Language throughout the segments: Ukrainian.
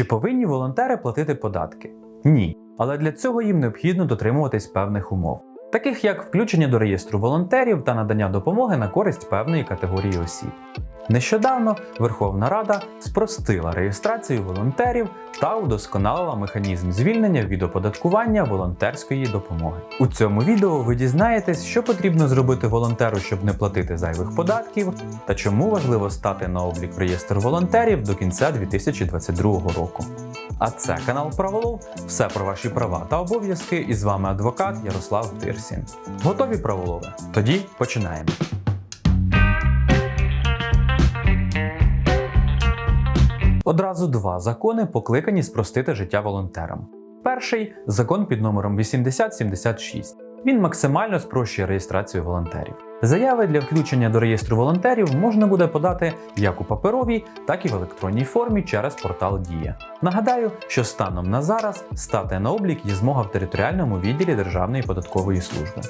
Чи повинні волонтери платити податки? Ні. Але для цього їм необхідно дотримуватись певних умов, таких як включення до реєстру волонтерів та надання допомоги на користь певної категорії осіб. Нещодавно Верховна Рада спростила реєстрацію волонтерів та удосконалила механізм звільнення від оподаткування волонтерської допомоги. У цьому відео ви дізнаєтесь, що потрібно зробити волонтеру, щоб не платити зайвих податків, та чому важливо стати на облік в реєстр волонтерів до кінця 2022 року. А це канал Праволов. Все про ваші права та обов'язки. І з вами адвокат Ярослав Тирсін. Готові праволови? Тоді починаємо. Одразу два закони покликані спростити життя волонтерам. Перший закон під номером 8076. Він максимально спрощує реєстрацію волонтерів. Заяви для включення до реєстру волонтерів можна буде подати як у паперовій, так і в електронній формі через портал Дія. Нагадаю, що станом на зараз стати на облік є змога в територіальному відділі Державної податкової служби.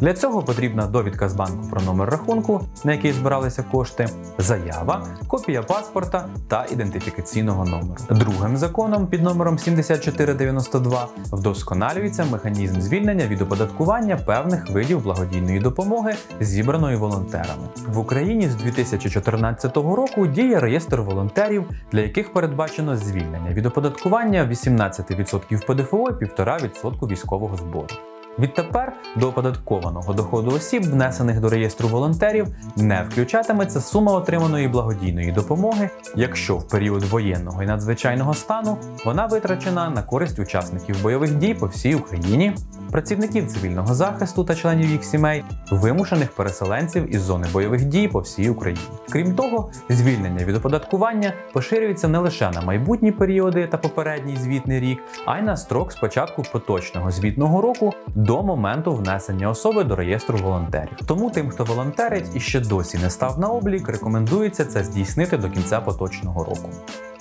Для цього потрібна довідка з банку про номер рахунку, на який збиралися кошти, заява, копія паспорта та ідентифікаційного номеру. Другим законом під номером 7492 вдосконалюється механізм звільнення від оподаткування певних видів благодійної допомоги, зібраної волонтерами. В Україні з 2014 року діє реєстр волонтерів, для яких передбачено звільнення від оподаткування 18% ПДФО і 1,5% військового збору. Відтепер до оподаткованого доходу осіб, внесених до реєстру волонтерів, не включатиметься сума отриманої благодійної допомоги, якщо в період воєнного і надзвичайного стану вона витрачена на користь учасників бойових дій по всій Україні, працівників цивільного захисту та членів їх сімей, вимушених переселенців із зони бойових дій по всій Україні. Крім того, звільнення від оподаткування поширюється не лише на майбутні періоди та попередній звітний рік, а й на строк з початку поточного звітного року до моменту внесення особи до реєстру волонтерів. Тому тим, хто волонтерить і ще досі не став на облік, рекомендується це здійснити до кінця поточного року.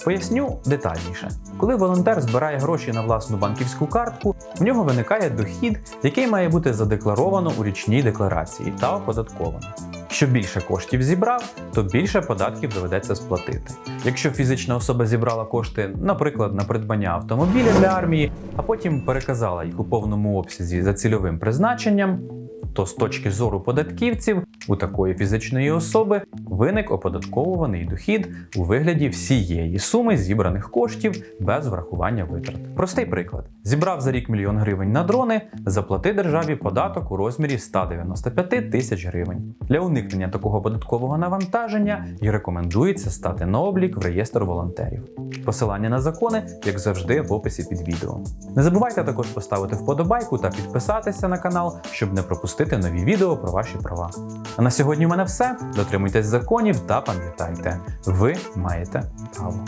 Поясню детальніше. Коли волонтер збирає гроші на власну банківську картку, в нього виникає дохід, який має бути задекларовано у річній декларації та оподатковано. Що більше коштів зібрав, то більше податків доведеться сплатити. Якщо фізична особа зібрала кошти, наприклад, на придбання автомобіля для армії, а потім переказала їх у повному обсязі за цільовим призначенням, то з точки зору податківців у такої фізичної особи виник оподатковуваний дохід у вигляді всієї суми зібраних коштів без врахування витрат. Простий приклад: зібрав за рік мільйон гривень на дрони, заплати державі податок у розмірі 195 тисяч гривень. Для уникнення такого податкового навантаження і рекомендується стати на облік в реєстр волонтерів. Посилання на закони, як завжди, в описі під відео. Не забувайте також поставити вподобайку та підписатися на канал, щоб не пропустити нові відео про ваші права. А на сьогодні в мене все. Дотримуйтесь законів та пам'ятайте, ви маєте право.